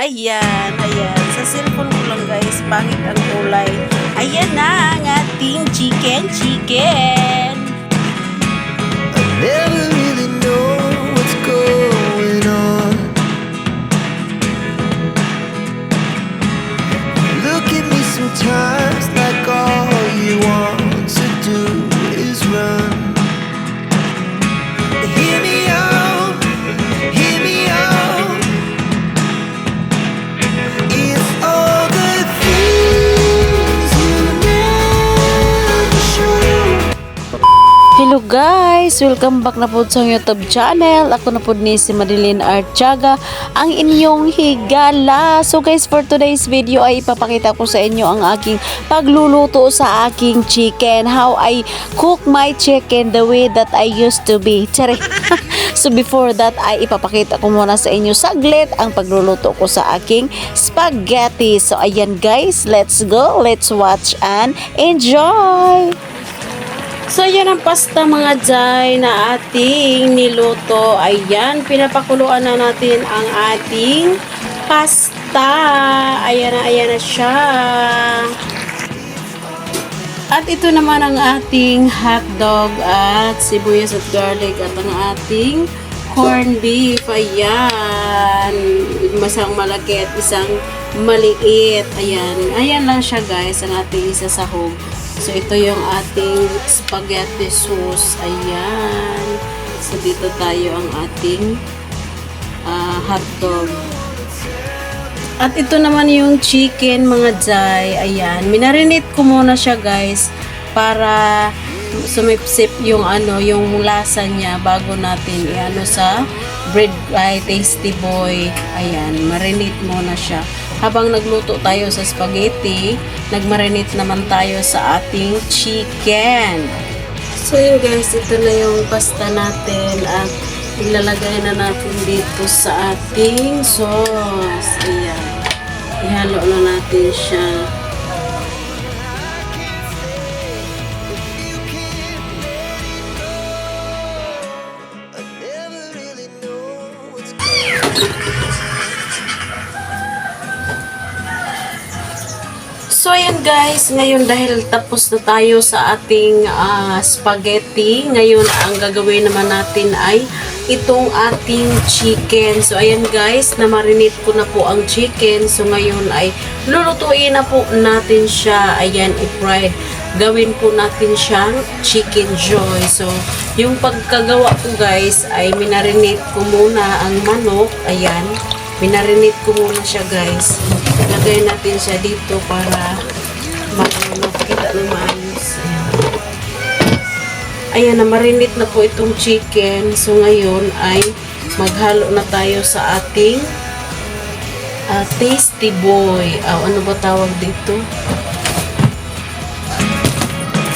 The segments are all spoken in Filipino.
Ayan, ayan. Sa cellphone ko lang guys, pangit ang kulay. Ayan na ang ating chicken chicken. Guys! Welcome back na po sa YouTube channel. Ako na po ni si Madeline Artiaga, ang inyong higala. So guys, for today's video ay ipapakita ko sa inyo ang aking pagluluto sa aking chicken. How I cook my chicken the way that I used to be. Tsare. so before that ay ipapakita ko muna sa inyo saglit ang pagluluto ko sa aking spaghetti. So ayan guys, let's go. Let's watch and enjoy! So, yan ang pasta mga jay na ating niluto. Ayan, pinapakuluan na natin ang ating pasta. Ayan na, ayan na siya. At ito naman ang ating hotdog at sibuyas at garlic at ang ating corned beef. Ayan. Masang malaki at isang maliit. Ayan. Ayan lang siya guys, ang ating isa. So, ito yung ating spaghetti sauce. Ayan. So, dito tayo ang ating ah, hotdog. At ito naman yung chicken mga jay. Ayan. Minarinate ko muna siya guys para sumipsip yung ano, yung lasa niya bago natin iano sa bread ay tasty boy. Ayan. Marinate muna siya. Habang nagluto tayo sa spaghetti, nagmarinate naman tayo sa ating chicken. So yun guys, ito na yung pasta natin at ilalagay na natin dito sa ating sauce. Ayan. Ihalo na natin siya. Ayan guys, ngayon dahil tapos na tayo sa ating ah, spaghetti, ngayon ang gagawin naman natin ay itong ating chicken. So ayan guys, na-marinate ko na po ang chicken. So ngayon ay lulutuin na po natin siya. Ayan, i-fried. Gawin po natin siyang chicken joy. So yung pagkagawa ko guys ay minarinate ko muna ang manok. Ayan, minarinate ko muna siya guys. Lagay natin siya dito para Ayan, na-marinate na po itong chicken. So, ngayon ay maghalo na tayo sa ating ah, tasty boy. Ah, ano ba tawag dito?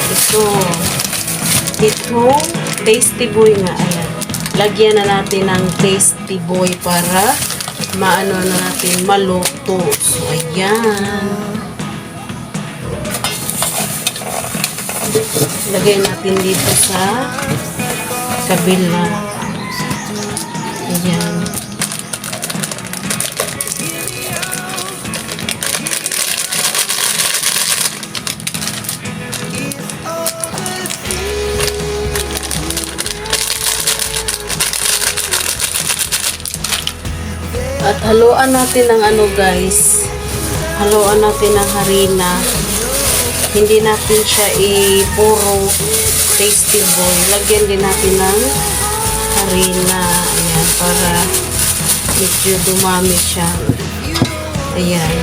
Ito. Itong tasty boy nga. Ayan. Lagyan na natin ng tasty boy para maano na natin maluto. So, ayan. Lagay natin dito sa kabila. Ayan. At haluan natin ng ano guys. Haluan natin ng harina. Hindi natin siya i-puro tasty boy. Lagyan din natin ng harina. Ayan, para medyo dumami siya. Ayan.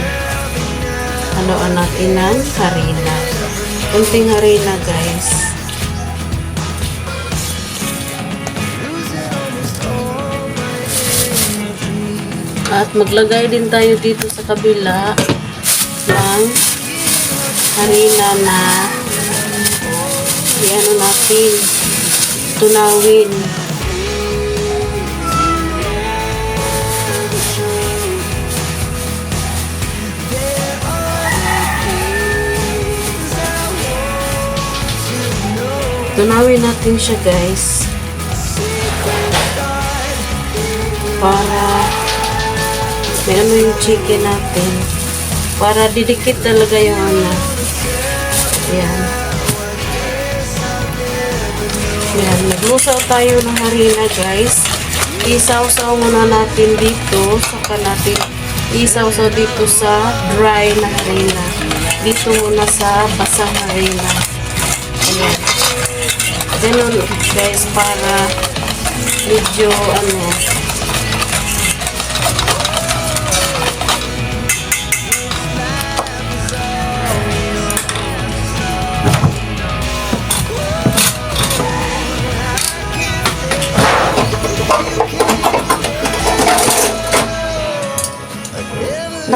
Haluan natin ng harina. Kunting harina guys. At maglagay din tayo dito sa kabila ng harina na i-ano natin tunawin. Tunawin natin siya guys. para May ano yung chicken natin. Para didikit talaga yung ano. Yan. Yan. Naglusaw tayo ng harina guys. Isaw-saw muna natin dito. Saka natin isaw-saw dito sa dry na harina. Dito muna sa basang harina. Ayan. Ganun guys para medyo ano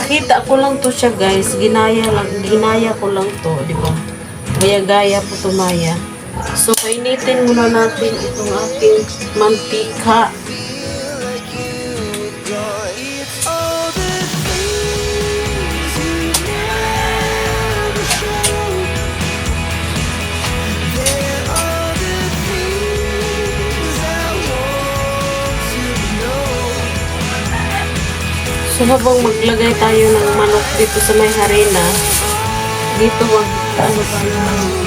Nakita ko lang to siya guys. Ginaya lang, ginaya ko lang to, di ba? Gaya-gaya po to Maya. So, painitin muna natin itong ating mantika. So, habang maglagay tayo ng manok dito sa may harina, dito wag, ano pa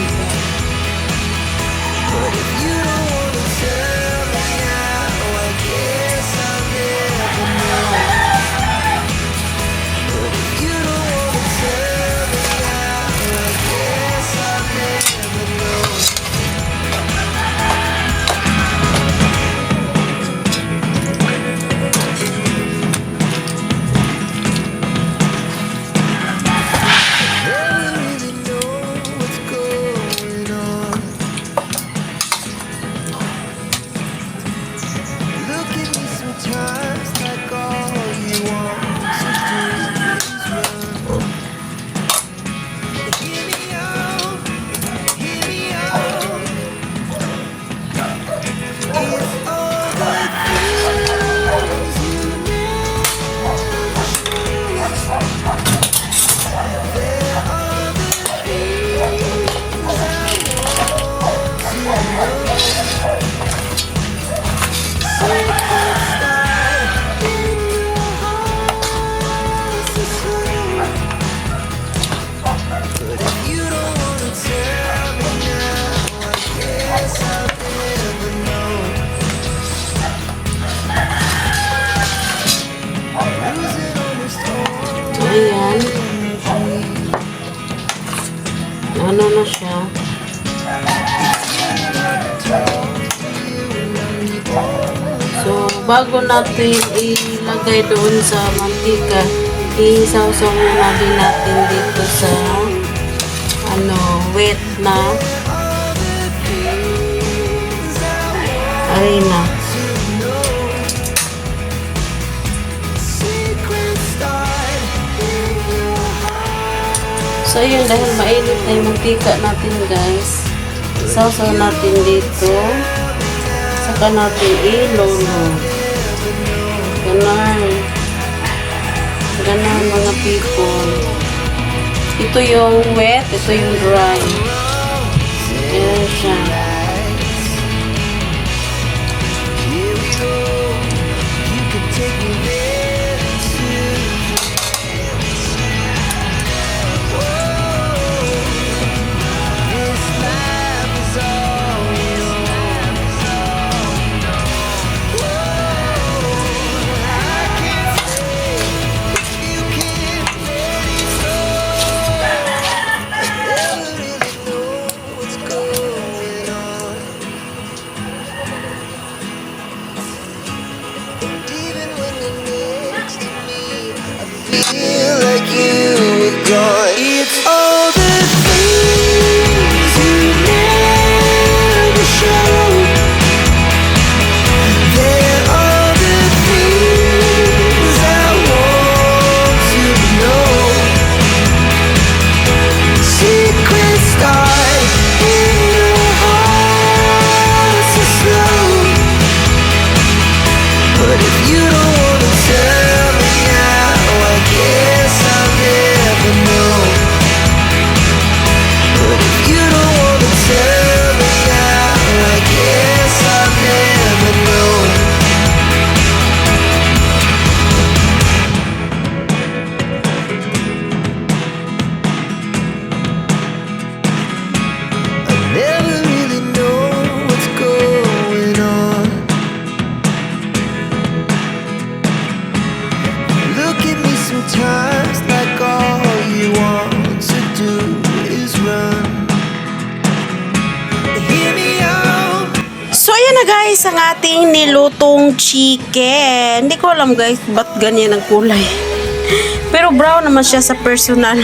Ayan. Ano na siya? So, bago natin ilagay doon sa mantika, isaw-saw muna natin dito sa ano, wet na arena. So, yun, dahil mainit na yung mantika natin, guys. Sausaw natin dito. Saka natin ilolo. Ganon. Ganon, mga people. Ito yung wet, ito yung dry. Ayan siya. Guys ang ating nilutong chicken. Hindi ko alam guys, ba't ganyan ang kulay. Pero brown naman siya sa personal.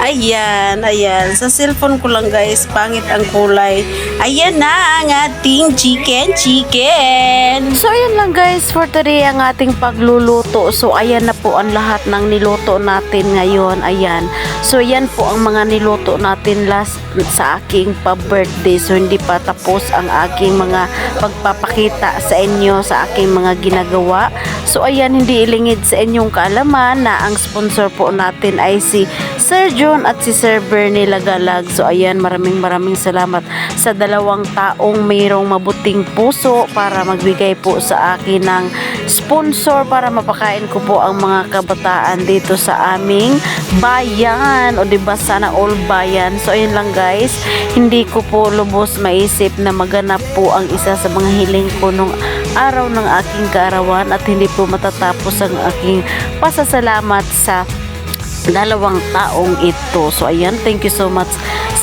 Ayan, ayan. Sa cellphone ko lang guys, pangit ang kulay. Ayan na ang ating chicken, chicken. So ayan lang guys for today ang ating pagluluto. So ayan na po ang lahat ng niluto natin ngayon. Ayan. So ayan po ang mga niluto natin last sa aking pa-birthday. So hindi pa tapos ang aking mga pagpapakita sa inyo sa aking mga ginagawa. So ayan hindi ilingid sa inyong kaalaman na ang sponsor po natin ay si Sir John at si Sir Bernie Lagalag. So ayan maraming maraming salamat sa dalawang taong mayroong mabuting puso para magbigay po sa akin ng sponsor para mapakain ko po ang mga kabataan dito sa aming bayan o di ba sana all bayan. So ayun lang guys, hindi ko po lubos maisip na maganap po ang isa sa mga hiling ko nung araw ng aking kaarawan at hindi po matatapos ang aking pasasalamat sa dalawang taong ito. So ayan, thank you so much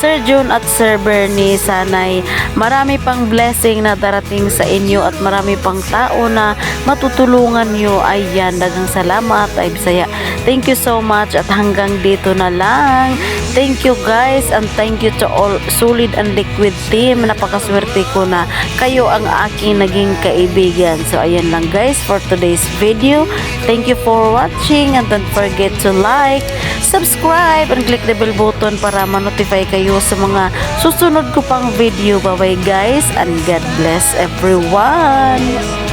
Sir June at Sir Bernie. Sana'y marami pang blessing na darating sa inyo at marami pang tao na matutulungan nyo. Ayan, dagang salamat. Ay bisaya. Thank you so much at hanggang dito na lang. Thank you guys and thank you to all solid and liquid team. Napakaswerte ko na kayo ang aking naging kaibigan. So ayan lang guys for today's video. Thank you for watching and don't forget to like, subscribe and click the bell button para ma-notify kayo sa mga susunod ko pang video. Bye bye guys and God bless everyone.